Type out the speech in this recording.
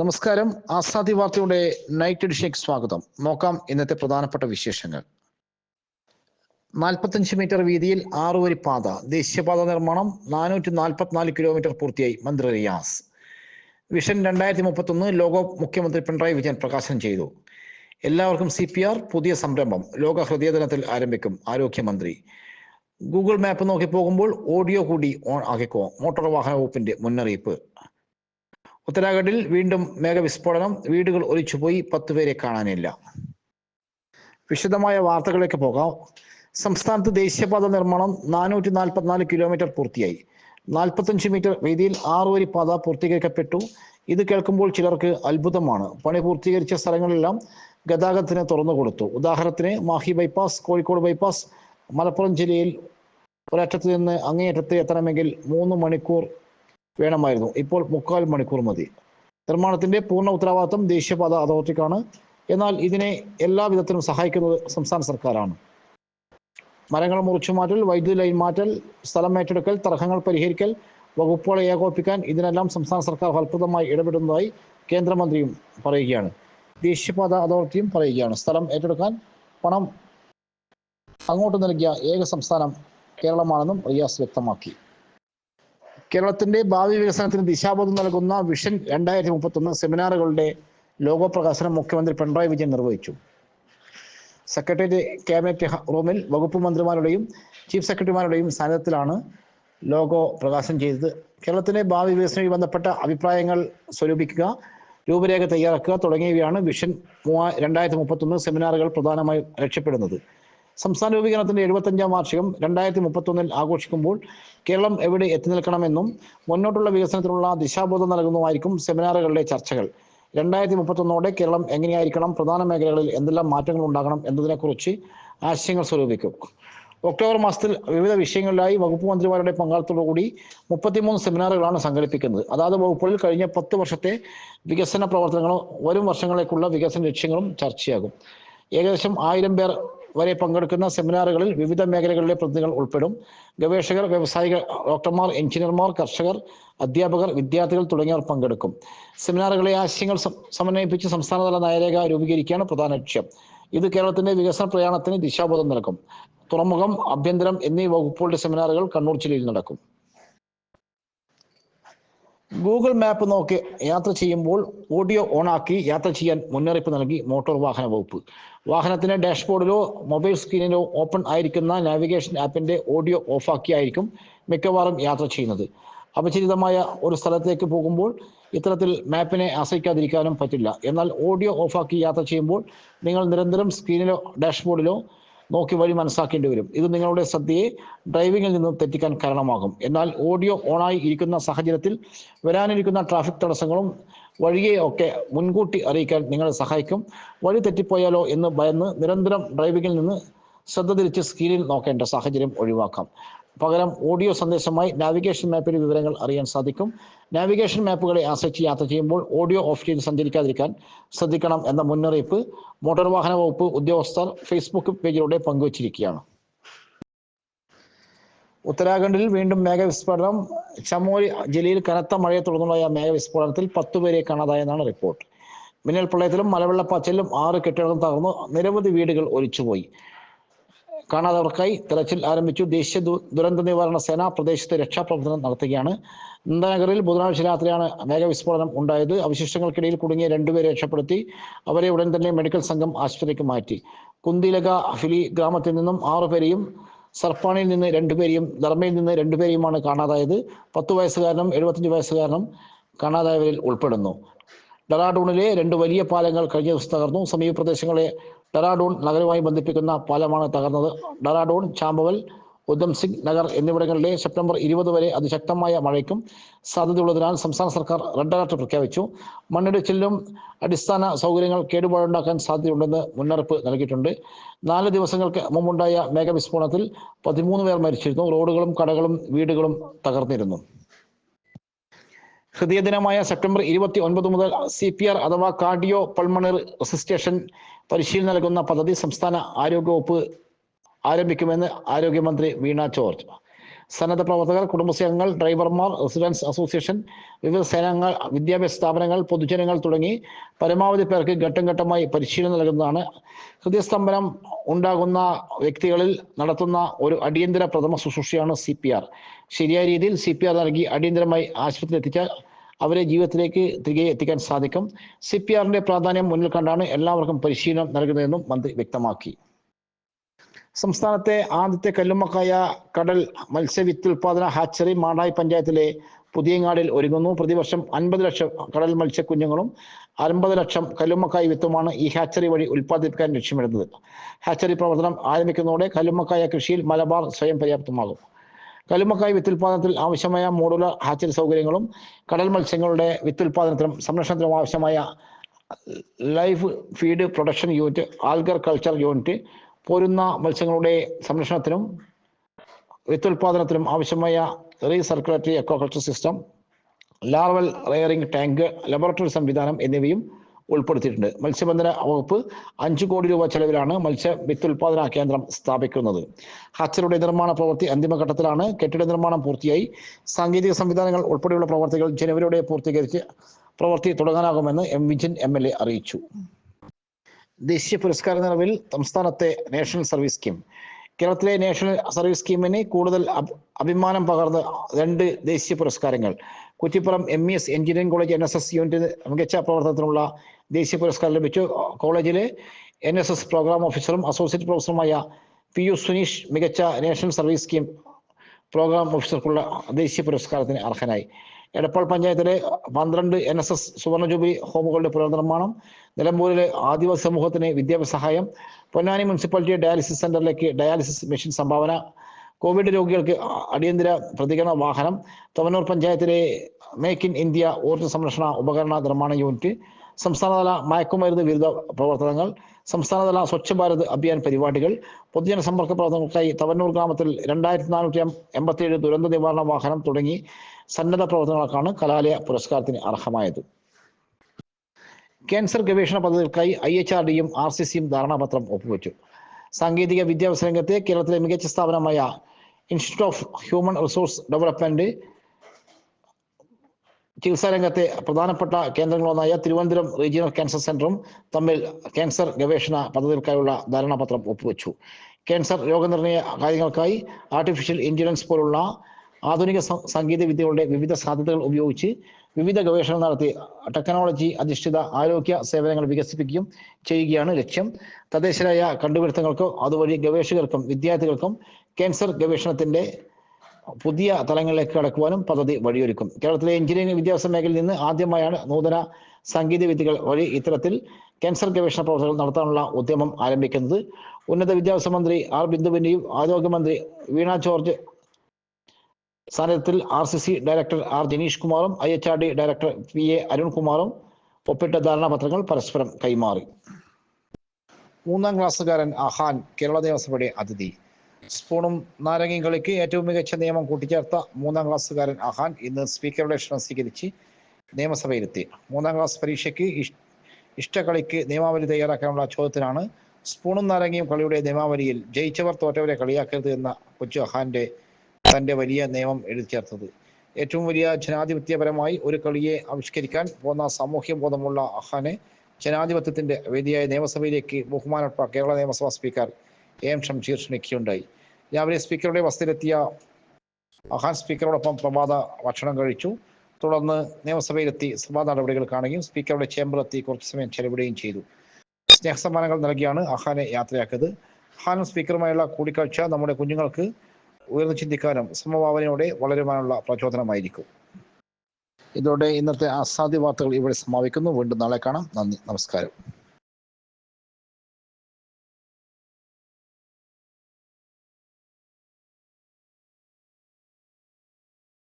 നമസ്കാരം. ആസാദി വാർത്തയുടെ നൈറ്റ് എഡിഷനിലേക്ക് സ്വാഗതം. നോക്കാം ഇന്നത്തെ പ്രധാനപ്പെട്ട വിശേഷങ്ങൾ. നാൽപ്പത്തഞ്ച് മീറ്റർ വീതിയിൽ ആറുവരി പാത ദേശീയപാത നിർമ്മാണം നാനൂറ്റി നാൽപ്പത്തിനാല് കിലോമീറ്റർ പൂർത്തിയായി മന്ത്രി റിയാസ്. വിഷൻ രണ്ടായിരത്തി മുപ്പത്തൊന്ന് ലോക മുഖ്യമന്ത്രി പിണറായി വിജയൻ പ്രകാശനം ചെയ്തു. എല്ലാവർക്കും സി പി ആർ പുതിയ സംരംഭം ലോക ഹൃദയദിനത്തിൽ ആരംഭിക്കും ആരോഗ്യമന്ത്രി. ഗൂഗിൾ മാപ്പ് നോക്കി പോകുമ്പോൾ ഓഡിയോ കൂടി ഓൺ ആക്കിക്കോ മോട്ടോർ വാഹന വകുപ്പിന്റെ മുന്നറിയിപ്പ്. ഉത്തരാഖണ്ഡിൽ വീണ്ടും മേഘവിസ്ഫോടനം. വീടുകൾ ഒലിച്ചുപോയി. പത്തുപേരെ കാണാനില്ല. വിശദമായ വാർത്തകളിലേക്ക് പോകാം. സംസ്ഥാനത്ത് ദേശീയപാത നിർമ്മാണം നാനൂറ്റി നാൽപ്പത്തിനാല് കിലോമീറ്റർ പൂർത്തിയായി. നാൽപ്പത്തഞ്ച് മീറ്റർ വീതിയിൽ ആറ് വരി പാത പൂർത്തീകരിക്കപ്പെട്ടു. ഇത് കേൾക്കുമ്പോൾ ചിലർക്ക് അത്ഭുതമാണ്. പണി പൂർത്തീകരിച്ച സ്ഥലങ്ങളെല്ലാം ഗതാഗതത്തിന് തുറന്നു കൊടുത്തു. ഉദാഹരണത്തിന് മാഹി ബൈപ്പാസ് കോഴിക്കോട് ബൈപ്പാസ് മലപ്പുറം ജില്ലയിൽ ഒരറ്റത്ത് നിന്ന് അങ്ങേയറ്റത്ത് എത്തണമെങ്കിൽ മൂന്ന് മണിക്കൂർ വേണമായിരുന്നു. ഇപ്പോൾ മുക്കാൽ മണിക്കൂർ മതി. നിർമ്മാണത്തിന്റെ പൂർണ ഉത്തരവാദിത്വം ദേശീയപാത അതോറിറ്റിക്കാണ്. എന്നാൽ ഇതിനെ എല്ലാ വിധത്തിലും സഹായിക്കുന്നത് സംസ്ഥാന സർക്കാരാണ്. മരങ്ങൾ മുറിച്ചു മാറ്റൽ വൈദ്യുതി ലൈൻ മാറ്റൽ സ്ഥലം ഏറ്റെടുക്കൽ തർക്കങ്ങൾ പരിഹരിക്കൽ വകുപ്പുകളെ ഏകോപിപ്പിക്കാൻ ഇതിനെല്ലാം സംസ്ഥാന സർക്കാർ ഫലപ്രദമായി ഇടപെടുന്നതായി കേന്ദ്രമന്ത്രിയും പറയുകയാണ്. ദേശീയപാത അതോറിറ്റിയും പറയുകയാണ്. സ്ഥലം ഏറ്റെടുക്കാൻ പണം അങ്ങോട്ട് നൽകിയ ഏക സംസ്ഥാനം കേരളമാണെന്നും റിയാസ് വ്യക്തമാക്കി. കേരളത്തിന്റെ ഭാവി വികസനത്തിന് ദിശാബോധം നൽകുന്ന വിഷൻ രണ്ടായിരത്തി മുപ്പത്തൊന്ന് സെമിനാറുകളുടെ ലോഗോ പ്രകാശനം മുഖ്യമന്ത്രി പിണറായി വിജയൻ നിർവഹിച്ചു. സെക്രട്ടേറിയറ്റ് ക്യാബിനറ്റ് റൂമിൽ വകുപ്പ് മന്ത്രിമാരുടെയും ചീഫ് സെക്രട്ടറിമാരുടെയും സാന്നിധ്യത്തിലാണ് ലോഗോ പ്രകാശനം ചെയ്തത്. കേരളത്തിന്റെ ഭാവി വികസനവുമായി ബന്ധപ്പെട്ട അഭിപ്രായങ്ങൾ സ്വരൂപിക്കുക രൂപരേഖ തയ്യാറാക്കുക തുടങ്ങിയവയാണ് വിഷൻ മൂവാ രണ്ടായിരത്തി മുപ്പത്തൊന്ന് സെമിനാറുകൾ പ്രധാനമായും ലക്ഷ്യപ്പെടുന്നത്. സംസ്ഥാന രൂപീകരണത്തിന്റെ എഴുപത്തഞ്ചാം വാർഷികം രണ്ടായിരത്തി മുപ്പത്തൊന്നിൽ ആഘോഷിക്കുമ്പോൾ കേരളം എവിടെ എത്തി നിൽക്കണമെന്നും മുന്നോട്ടുള്ള വികസനത്തിനുള്ള ദിശാബോധം നൽകുന്നതായിരിക്കും സെമിനാറുകളിലെ ചർച്ചകൾ. രണ്ടായിരത്തി മുപ്പത്തൊന്നോടെ കേരളം എങ്ങനെയായിരിക്കണം? പ്രധാന മേഖലകളിൽ എന്തെല്ലാം മാറ്റങ്ങൾ ഉണ്ടാകണം എന്നതിനെക്കുറിച്ച് ആശയങ്ങൾ സ്വരൂപിക്കും. ഒക്ടോബർ മാസത്തിൽ വിവിധ വിഷയങ്ങളിലായി വകുപ്പ് മന്ത്രിമാരുടെ പങ്കാളിത്തത്തോടുകൂടി മുപ്പത്തിമൂന്ന് സെമിനാറുകളാണ് സംഘടിപ്പിക്കുന്നത്. അതാത് വകുപ്പുകളിൽ കഴിഞ്ഞ പത്ത് വർഷത്തെ വികസന പ്രവർത്തനങ്ങളും വരും വർഷങ്ങളിലേക്കുള്ള വികസന ലക്ഷ്യങ്ങളും ചർച്ചയാകും. ഏകദേശം ആയിരം പേർ വരെ പങ്കെടുക്കുന്ന സെമിനാറുകളിൽ വിവിധ മേഖലകളിലെ പ്രതിനിധികൾ ഉൾപ്പെടും. ഗവേഷകർ വ്യവസായികൾ ഡോക്ടർമാർ എഞ്ചിനീയർമാർ കർഷകർ അധ്യാപകർ വിദ്യാർത്ഥികൾ തുടങ്ങിയവർ പങ്കെടുക്കും. സെമിനാറുകളെ ആശയങ്ങൾ സമന്വയിപ്പിച്ച് സംസ്ഥാനതല നയരേഖ രൂപീകരിക്കുകയാണ് പ്രധാന ലക്ഷ്യം. ഇത് കേരളത്തിന്റെ വികസന പ്രയാണത്തിന് ദിശാബോധം നൽകും. തുറമുഖം ആഭ്യന്തരം എന്നീ വകുപ്പുകളുടെ സെമിനാറുകൾ കണ്ണൂർ ജില്ലയിൽ നടക്കും. ഗൂഗിൾ മാപ്പ് നോക്കി യാത്ര ചെയ്യുമ്പോൾ ഓഡിയോ ഓണാക്കി യാത്ര ചെയ്യാൻ മുന്നറിയിപ്പ് നൽകി മോട്ടോർ വാഹന വകുപ്പ്. വാഹനത്തിന്റെ ഡാഷ്ബോർഡിലോ മൊബൈൽ സ്ക്രീനിലോ ഓപ്പൺ ആയിരിക്കുന്ന നാവിഗേഷൻ ആപ്പിന്റെ ഓഡിയോ ഓഫാക്കിയായിരിക്കും മിക്കവാറും യാത്ര ചെയ്യുന്നത്. അപരിചിതമായ ഒരു സ്ഥലത്തേക്ക് പോകുമ്പോൾ ഇത്തരത്തിൽ മാപ്പിനെ ആശ്രയിക്കാതിരിക്കാനും പറ്റില്ല. എന്നാൽ ഓഡിയോ ഓഫാക്കി യാത്ര ചെയ്യുമ്പോൾ നിങ്ങൾ നിരന്തരം സ്ക്രീനിലോ ഡാഷ്ബോർഡിലോ നോക്കി വഴി മനസ്സിലാക്കേണ്ടി വരും. ഇത് നിങ്ങളുടെ ശ്രദ്ധയെ ഡ്രൈവിംഗിൽ നിന്ന് തെറ്റിക്കാൻ കാരണമാകും. എന്നാൽ ഓഡിയോ ഓണായി ഇരിക്കുന്ന സാഹചര്യത്തിൽ വരാനിരിക്കുന്ന ട്രാഫിക് തടസ്സങ്ങളും വഴിയെ ഒക്കെ മുൻകൂട്ടി അറിയിക്കാൻ നിങ്ങളെ സഹായിക്കും. വഴി തെറ്റിപ്പോയാലോ എന്ന് ഭയന്ന് നിരന്തരം ഡ്രൈവിംഗിൽ നിന്ന് ശ്രദ്ധ തിരിച്ച് സ്ക്രീനിൽ നോക്കേണ്ട സാഹചര്യം ഒഴിവാക്കാം. പകരം ഓഡിയോ സന്ദേശമായി നാവിഗേഷൻ മാപ്പിൽ വിവരങ്ങൾ അറിയാൻ സാധിക്കും. നാവിഗേഷൻ മാപ്പുകളെ ആശ്രയിച്ച് യാത്ര ചെയ്യുമ്പോൾ ഓഡിയോ ഓഫ് ചെയ്ത് സഞ്ചരിക്കാതിരിക്കാൻ ശ്രദ്ധിക്കണം എന്ന മുന്നറിയിപ്പ് മോട്ടോർ വാഹന വകുപ്പ് ഉദ്യോഗസ്ഥർ ഫേസ്ബുക്ക് പേജിലൂടെ പങ്കുവച്ചിരിക്കുകയാണ്. ഉത്തരാഖണ്ഡിൽ വീണ്ടും മേഘവിസ്ഫോടനം. ചമോലി ജില്ലയിൽ കനത്ത മഴയെ തുടർന്നുണ്ടായ മേഘവിസ്ഫോടനത്തിൽ പത്തുപേരെ കാണാതായെന്നാണ് റിപ്പോർട്ട്. മിന്നൽ പ്രളയത്തിലും മലവെള്ളപ്പാച്ചിലും ആറ് കെട്ടിടങ്ങൾ തകർന്നു. നിരവധി വീടുകൾ ഒലിച്ചുപോയി. കാണാതവർക്കായി തെരച്ചിൽ ആരംഭിച്ചു. ദേശീയ ദുരന്ത നിവാരണ സേന പ്രദേശത്ത് രക്ഷാപ്രവർത്തനം നടത്തുകയാണ്. നന്ദനഗറിൽ ബുധനാഴ്ച രാത്രിയാണ് മേഘവിസ്ഫോടനം ഉണ്ടായത്. അവശിഷ്ടങ്ങൾക്കിടയിൽ കുടുങ്ങിയ രണ്ടുപേരെ രക്ഷപ്പെടുത്തി അവരെ ഉടൻ തന്നെ മെഡിക്കൽ സംഘം ആശുപത്രിക്ക് മാറ്റി. കുന്തിലക ഫിലി ഗ്രാമത്തിൽ നിന്നും ആറുപേരെയും സർപ്പാണിയിൽ നിന്ന് രണ്ടുപേരെയും ധർമ്മയിൽ നിന്ന് രണ്ടുപേരെയുമാണ് കാണാതായത്. പത്ത് വയസ്സുകാരനും എഴുപത്തഞ്ച് വയസ്സുകാരനും കാണാതായവരിൽ ഉൾപ്പെടുന്നു. ഡറാഡൂണിലെ രണ്ട് വലിയ പാലങ്ങൾ കഴിഞ്ഞ ദിവസം തകർന്നു. സമീപ പ്രദേശങ്ങളെ ഡെറാഡൂൺ നഗരവുമായി ബന്ധിപ്പിക്കുന്ന പാലമാണ് തകർന്നത്. ഡെറാഡൂൺ ചാമ്പവൽ ഉദംസിംഗ് നഗർ എന്നിവിടങ്ങളിലെ സെപ്റ്റംബർ ഇരുപത് വരെ അതിശക്തമായ മഴയ്ക്കും സാധ്യതയുള്ളതിനാൽ സംസ്ഥാന സർക്കാർ റെഡ് അലർട്ട് പ്രഖ്യാപിച്ചു. മണ്ണിടിച്ചിലും അടിസ്ഥാന സൗകര്യങ്ങൾ കേടുപാടുണ്ടാക്കാൻ സാധ്യതയുണ്ടെന്ന് മുന്നറിയിപ്പ് നൽകിയിട്ടുണ്ട്. നാല് ദിവസങ്ങൾക്ക് മുമ്പുണ്ടായ മേഘവിസ്ഫോടനത്തിൽ പതിമൂന്ന് പേർ മരിച്ചിരുന്നു. റോഡുകളും കടകളും വീടുകളും തകർന്നിരുന്നു. ഹൃദയദിനമായ സെപ്റ്റംബർ ഇരുപത്തി ഒൻപത് മുതൽ സി പി ആർ അഥവാ കാർഡിയോ പൾമണറി റെസിസ്റ്റേഷൻ പരിശീലനം നൽകുന്ന പദ്ധതി സംസ്ഥാന ആരോഗ്യവകുപ്പ് ആരംഭിക്കുമെന്ന് ആരോഗ്യമന്ത്രി വീണ ജോർജ് സന്നദ്ധ പ്രവർത്തകർ കുടുംബശ്രീ അംഗങ്ങൾ ഡ്രൈവർമാർ റെസിഡൻസ് അസോസിയേഷൻ വിവിധ സേനങ്ങൾ വിദ്യാഭ്യാസ സ്ഥാപനങ്ങൾ പൊതുജനങ്ങൾ തുടങ്ങി പരമാവധി പേർക്ക് ഘട്ടം ഘട്ടമായി പരിശീലനം നൽകുന്നതാണ്. ഹൃദയസ്തംഭനം ഉണ്ടാകുന്ന വ്യക്തികളിൽ നടത്തുന്ന ഒരു അടിയന്തര പ്രഥമ ശുശ്രൂഷയാണ് സി പി ആർ. ശരിയായ രീതിയിൽ സി പി ആർ നൽകി അടിയന്തരമായി ആശുപത്രിയിൽ എത്തിച്ചാൽ അവരെ ജീവിതത്തിലേക്ക് തിരികെ എത്തിക്കാൻ സാധിക്കും. സി പി ആറിന്റെ പ്രാധാന്യം മുന്നിൽ കണ്ടാണ് എല്ലാവർക്കും പരിശീലനം നൽകുന്നതെന്നും മന്ത്രി വ്യക്തമാക്കി. സംസ്ഥാനത്തെ ആദ്യത്തെ കല്ലുമ്മക്കായ കടൽ മത്സ്യവിത്തുൽപാദന ഹാച്ചറി മാടായി പഞ്ചായത്തിലെ പുതിയങ്ങാടിൽ ഒരുങ്ങുന്നു. പ്രതിവർഷം അൻപത് ലക്ഷം കടൽ മത്സ്യക്കുഞ്ഞുങ്ങളും അൻപത് ലക്ഷം കല്ലുമ്മക്കായ വിത്തുമാണ് ഈ ഹാച്ചറി വഴി ഉൽപ്പാദിപ്പിക്കാൻ ലക്ഷ്യമിടുന്നത്. ഹാച്ചറി പ്രവർത്തനം ആരംഭിക്കുന്നതോടെ കല്ലുമ്മക്കായ കൃഷിയിൽ മലബാർ സ്വയം പര്യാപ്തമാകും. കല്ലുമ്മക്കായ വിത്തുൽപാദനത്തിൽ ആവശ്യമായ മോഡുലർ ഹാച്ചറി സൗകര്യങ്ങളും കടൽ മത്സ്യങ്ങളുടെ വിത്തുൽപാദനത്തിനും സംരക്ഷണത്തിനും ആവശ്യമായ life feed production unit algal culture unit പോരുന്ന മത്സ്യങ്ങളുടെ സംരക്ഷണത്തിനും വിത്തുൽപാദനത്തിനും ആവശ്യമായ recirculatory aquaculture system larval rearing tank laboratory സംവിധാനം എന്നിവയും ഉൾപ്പെടുത്തിയിട്ടുണ്ട്. മത്സ്യബന്ധന വകുപ്പ് അഞ്ചു കോടി രൂപ ചെലവിലാണ് മത്സ്യ വിത്തുൽപാദന കേന്ദ്രം സ്ഥാപിക്കുന്നത്. ഹച്ചറുടെ നിർമ്മാണ പ്രവൃത്തി അന്തിമഘട്ടത്തിലാണ്. കെട്ടിട നിർമ്മാണം പൂർത്തിയായി. സാങ്കേതിക സംവിധാനങ്ങൾ ഉൾപ്പെടെയുള്ള പ്രവർത്തികൾ ജനുവരിയോടെ പൂർത്തീകരിച്ച് പ്രവൃത്തി തുടങ്ങാനാകുമെന്ന് M Vijin M L A അറിയിച്ചു. ദേശീയ പുരസ്കാര നിറവിൽ സംസ്ഥാനത്തെ നാഷണൽ സർവീസ് സ്കീം കേരളത്തിലെ നാഷണൽ സർവീസ് സ്കീമിന് കൂടുതൽ അഭി- അഭിമാനം പകർന്ന രണ്ട് ദേശീയ പുരസ്കാരങ്ങൾ Kuttippuram M E S engineering college N S S unit മികച്ച പ്രവർത്തനത്തിനുള്ള ദേശീയ പുരസ്കാരം ലഭിച്ചു. കോളേജിലെ എൻ എസ് എസ് പ്രോഗ്രാം ഓഫീസറും അസോസിയേറ്റ് പ്രൊഫസറുമായ പി യു സുനീഷ് മികച്ച നാഷണൽ സർവീസ് സ്കീം പ്രോഗ്രാം ഓഫീസർക്കുള്ള ദേശീയ പുരസ്കാരത്തിന് അർഹനായി. എടപ്പാൾ പഞ്ചായത്തിലെ പന്ത്രണ്ട് എൻ എസ് എസ് സുവർണ ജൂബിലി ഹോമുകളുടെ പുനർനിർമ്മാണം നിലമ്പൂരിലെ ആദിവാസി സമൂഹത്തിന് വിദ്യാഭ്യാസ സഹായം പൊന്നാനി മുനിസിപ്പാലിറ്റി ഡയാലിസിസ് സെന്ററിലേക്ക് ഡയാലിസിസ് മെഷീൻ സംഭാവന കോവിഡ് രോഗികൾക്ക് അടിയന്തര പ്രതികരണ വാഹനം തവനൂർ പഞ്ചായത്തിലെ മേക്ക് ഇൻ ഇന്ത്യ ഊർജ സംരക്ഷണ ഉപകരണ നിർമ്മാണ യൂണിറ്റ് സംസ്ഥാനതല മയക്കുമരുന്ന് വിരുദ്ധ പ്രവർത്തനങ്ങൾ സംസ്ഥാനതല സ്വച്ഛ ഭാരത് അഭിയാൻ പരിപാടികൾ പൊതുജന സമ്പർക്ക പ്രവർത്തനങ്ങൾക്കായി തവന്നൂർ ഗ്രാമത്തിൽ രണ്ടായിരത്തി നാനൂറ്റി എൺപത്തിയേഴ് ദുരന്ത നിവാരണ വാഹനം തുടങ്ങി സന്നദ്ധ പ്രവർത്തനങ്ങൾക്കാണ് കലാലയ പുരസ്കാരത്തിന് അർഹമായത്. ക്യാൻസർ ഗവേഷണ പദ്ധതികൾക്കായി ഐ എച്ച് ആർ ഡിയും ആർ സി സിയും ധാരണാപത്രം ഒപ്പുവെച്ചു. സാങ്കേതിക വിദ്യാഭ്യാസ രംഗത്തെ കേരളത്തിലെ മികച്ച സ്ഥാപനമായ institute of human resource development ചികിത്സാ രംഗത്തെ പ്രധാനപ്പെട്ട കേന്ദ്രങ്ങളൊന്നായ തിരുവനന്തപുരം റീജിയണൽ ക്യാൻസർ സെന്ററും തമ്മിൽ ക്യാൻസർ ഗവേഷണ പദ്ധതികൾക്കായുള്ള ധാരണാപത്രം ഒപ്പുവെച്ചു. ക്യാൻസർ രോഗനിർണയ കാര്യങ്ങൾക്കായി ആർട്ടിഫിഷ്യൽ ഇന്റലിജൻസ് പോലുള്ള ആധുനിക സംഗീത വിദ്യകളുടെ വിവിധ സാധ്യതകൾ ഉപയോഗിച്ച് വിവിധ ഗവേഷണം നടത്തി ടെക്നോളജി അധിഷ്ഠിത ആരോഗ്യ സേവനങ്ങൾ വികസിപ്പിക്കുകയും ചെയ്യുകയാണ് ലക്ഷ്യം. തദ്ദേശരായ കണ്ടുപിടുത്തങ്ങൾക്കും അതുവഴി ഗവേഷകർക്കും വിദ്യാർത്ഥികൾക്കും ക്യാൻസർ ഗവേഷണത്തിന്റെ പുതിയ തലങ്ങളിലേക്ക് കടക്കുവാനും പദ്ധതി വഴിയൊരുക്കും. കേരളത്തിലെ എഞ്ചിനീയറിംഗ് വിദ്യാഭ്യാസ മേഖലയിൽ നിന്ന് ആദ്യമായാണ് നൂതന സാങ്കേതിക വിദ്യകൾ വഴി ഇത്തരത്തിൽ ക്യാൻസർ ഗവേഷണ പ്രവർത്തനങ്ങൾ നടത്താനുള്ള ഉദ്യമം ആരംഭിക്കുന്നത്. ഉന്നത വിദ്യാഭ്യാസ മന്ത്രി ആർ ബിന്ദുവിന്റെയും ആരോഗ്യമന്ത്രി വീണ ജോർജ് സാന്നിധ്യത്തിൽ R C C director R Janeesh കുമാറും I H R D director P A അരുൺകുമാറും ഒപ്പിട്ട ധാരണാപത്രങ്ങൾ പരസ്പരം കൈമാറി. മൂന്നാം ക്ലാസ്സുകാരൻ അഹാൻ കേരള നിയമസഭയുടെ അതിഥി. സ്പൂണും നാരങ്ങയും കളിക്ക് ഏറ്റവും മികച്ച നിയമം കൂട്ടിച്ചേർത്ത മൂന്നാം ക്ലാസ്സുകാരൻ അഹാൻ ഇന്ന് സ്പീക്കറുടെ ക്ഷണം സ്വീകരിച്ച് നിയമസഭയിലെത്തി. മൂന്നാം ക്ലാസ് പരീക്ഷയ്ക്ക് ഇഷ്ട ഇഷ്ടകളിക്ക് നിയമാവലി തയ്യാറാക്കാനുള്ള ചോദ്യത്തിനാണ് സ്പൂണും നാരങ്ങയും കളിയുടെ നിയമാവലിയിൽ ജയിച്ചവർ തോറ്റവരെ കളിയാക്കരുത് എന്ന കൊച്ചു അഹാന്റെ തന്റെ വലിയ നിയമം എഴുതി ചേർത്തത്. ഏറ്റവും വലിയ ജനാധിപത്യപരമായി ഒരു കളിയെ ആവിഷ്കരിക്കാൻ പോന്ന സാമൂഹ്യ ബോധമുള്ള അഹാനെ ജനാധിപത്യത്തിന്റെ വേദിയായ നിയമസഭയിലേക്ക് ബഹുമാനപ്പെട്ട കേരള നിയമസഭാ സ്പീക്കർ എ എം ഷംഷീർ ക്ഷണിക്കുകയുണ്ടായി രാവിലെ സ്പീക്കറുടെ വസതിയിലെത്തിയ അഹാൻ സ്പീക്കറോടൊപ്പം പ്രഭാത ഭക്ഷണം കഴിച്ചു. തുടർന്ന് നിയമസഭയിലെത്തി സഭാ നടപടികൾ കാണുകയും സ്പീക്കറുടെ ചേംബറിലെത്തി കുറച്ചു സമയം ചെലവിടുകയും ചെയ്തു. സ്നേഹസമ്മാനങ്ങൾ നൽകിയാണ് അഹാനെ യാത്രയാക്കിയത്. അഹാനും സ്പീക്കറുമായുള്ള കൂടിക്കാഴ്ച നമ്മുടെ കുഞ്ഞുങ്ങൾക്ക് ഉയർന്നു ചിന്തിക്കാനും സമഭാവനയോടെ വളരുവാനുള്ള പ്രചോദനമായിരിക്കും. ഇതോടെ ഇന്നത്തെ അസാധ്യ വാർത്തകൾ ഇവിടെ സമാപിക്കുന്നു. വീണ്ടും നാളെ കാണാം. നന്ദി. നമസ്കാരം.